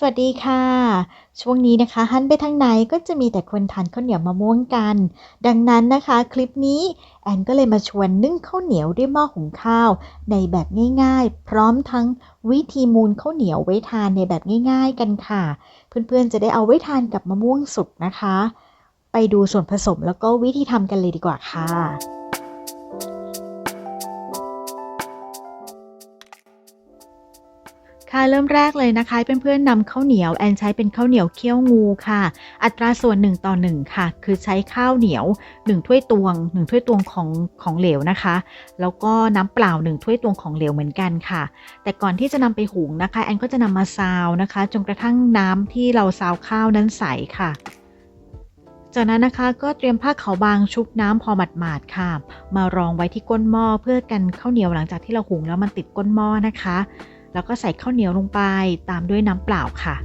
สวัสดีค่ะ ช่วงนี้นะคะหันไปทางไหนก็จะมีแต่คนทานข้าวเหนียวมะม่วงกัน ดังนั้นนะคะ คลิปนี้แอนก็เลยมาชวนนึ่งข้าวเหนียวด้วยหม้อหุงข้าว ในแบบง่ายๆ พร้อมทั้งวิธีมูลข้าวเหนียวไว้ทานในแบบง่าย ๆ กันค่ะ เพื่อนๆจะได้เอาไว้ทานกับมะม่วงสุกนะคะ ไปดูส่วนผสมแล้วก็วิธีทำกันเลยดีกว่าค่ะ ค่ะเริ่มแรกเลยนะคะเพื่อนๆนำข้าวเหนียวแอนใช้เป็นข้าวเหนียวเคี่ยวงูค่ะ อัตราส่วน1ต่อ1ค่ะ คือใช้ข้าวเหนียว 1 ถ้วยตวง 1 ถ้วยตวงของของเหลวนะคะ แล้วก็น้ำเปล่า 1 ถ้วยตวงของเหลวเหมือนกันค่ะ แต่ก่อนที่จะนำไปหุงนะคะแอนก็จะนำมาซาวนะคะจนกระทั่งน้ำที่เราซาวข้าวนั้นใสค่ะจากนั้นนะคะก็เตรียมผ้าขาวบางชุบน้ำพอหมาดๆค่ะ มารองไว้ที่ก้นหม้อเพื่อกันข้าวเหนียวหลังจากที่เราหุงแล้วมันติดก้นหม้อนะคะ แล้วก็ใส่ข้าวเหนียวลงไปตามด้วยน้ำเปล่าค่ะ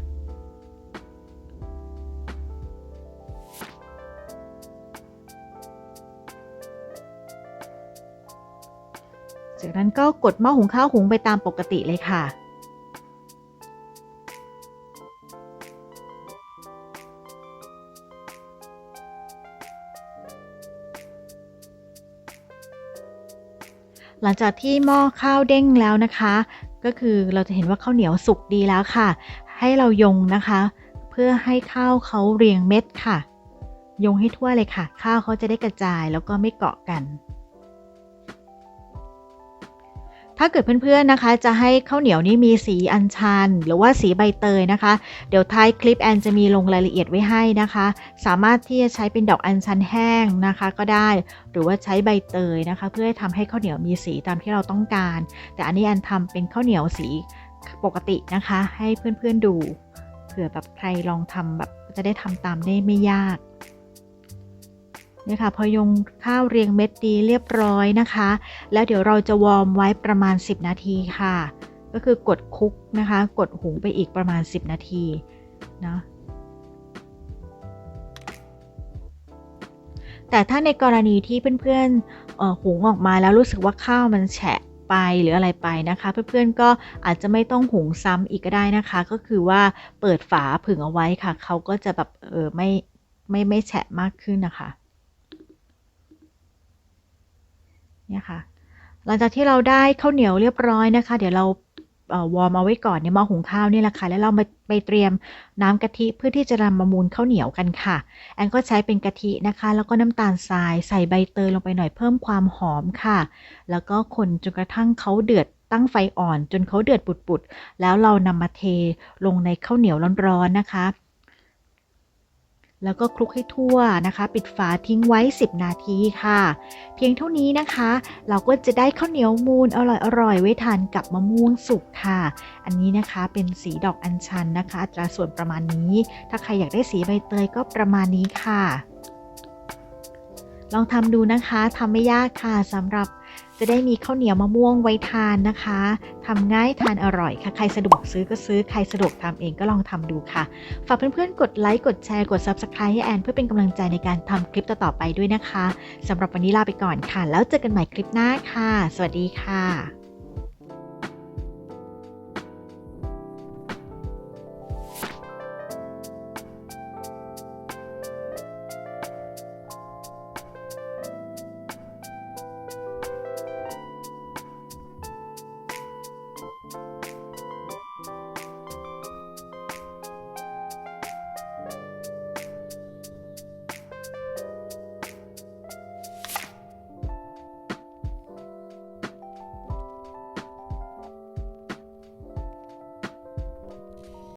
จากนั้นก็กดหม้อหุงข้าวหุงไปตามปกติเลยค่ะหลังจากที่หม้อข้าวเด้งแล้วนะคะ ก็คือเราจะเห็นว่าข้าวเหนียวสุกดีแล้วค่ะ ให้เรายงนะคะ เพื่อให้ข้าวเขาเรียงเม็ดค่ะ ยงให้ทั่วเลยค่ะ ข้าวเขาจะได้กระจายแล้วก็ไม่เกาะกัน ถ้าเกิดเพื่อนๆนะคะ จะให้ข้าวเหนียวนี้มีสีอัญชัน หรือว่าสีใบเตยนะคะ เดี๋ยวท้ายคลิปแอนจะมีลงรายละเอียดไว้ให้นะคะ สามารถที่จะใช้เป็นดอกอัญชันแห้งนะคะ ก็ได้ หรือว่าใช้ใบเตยนะคะ เพื่อให้ทำให้ข้าวเหนียวมีสีตามที่เราต้องการ แต่อันนี้แอนทำเป็นข้าวเหนียวสีปกตินะคะ ให้เพื่อนๆดูเผื่อแบบใครลองทำแบบจะได้ทำตามได้ไม่ยาก นี่ยค่ะพอยงข้าวเรียงเม็ดดีเรียบร้อยนะคะ แล้วเดี๋ยวเราจะวอร์มไว้ประมาณ 10 นาทีค่ะ ก็คือกดคุกนะคะ กดหุงไปอีกประมาณ 10 นาทีนะแต่ถ้าในกรณีที่เพื่อนๆหุงออกมาแล้วรู้สึกว่าข้าวมันแฉะไปหรืออะไรไปนะคะ เพื่อนๆก็อาจจะไม่ต้องหุงซ้ำอีกก็ได้นะคะ ก็คือว่าเปิดฝาผึ่งเอาไว้ค่ะ เขาก็จะแบบเออไม่ไม่ไม่แฉะมากขึ้นนะคะ เนี่ยค่ะ หลังจากที่เราได้ข้าวเหนียวเรียบร้อยนะคะ เดี๋ยวเราวอร์มเอาไว้ก่อนในหม้อหุงข้าวนี่แหละค่ะ แล้วเราไปไปเตรียมน้ำกะทิเพื่อที่จะนำมามูลข้าวเหนียวกันค่ะ แอนก็ใช้เป็นกะทินะคะ แล้วก็น้ำตาลทรายใส่ใบเตยลงไปหน่อยเพิ่มความหอมค่ะ แล้วก็คนจนกระทั่งเขาเดือดตั้งไฟอ่อน จนเขาเดือดปุดๆแล้วเรานำมาเทลงในข้าวเหนียวร้อนๆนะคะ แล้วก็คลุกให้ทั่วนะคะ ปิดฝาทิ้งไว้ 10 นาทีค่ะ เพียงเท่านี้นะคะ เราก็จะได้ข้าวเหนียวมูนอร่อยๆไว้ทานกับมะม่วงสุกค่ะ อันนี้นะคะเป็นสีดอกอัญชันนะคะ อัตราส่วนประมาณนี้ ถ้าใครอยากได้สีใบเตยก็ประมาณนี้ค่ะ ลองทำดูนะคะทำไม่ยากค่ะสำหรับ จะได้มีข้าวเหนียวมะม่วงไว้ทานนะคะทำง่ายทานอร่อยค่ะ ใครสะดวกซื้อก็ซื้อ ใครสะดวกทำเองก็ลองทำดูค่ะ ฝากเพื่อนๆ กดไลค์ กดแชร์ กด Subscribe ให้แอนเพื่อเป็นกำลังใจในการทำคลิปต่อๆไปด้วยนะคะสำหรับวันนี้ลาไปก่อนค่ะ แล้วเจอกันใหม่คลิปหน้าค่ะ สวัสดีค่ะ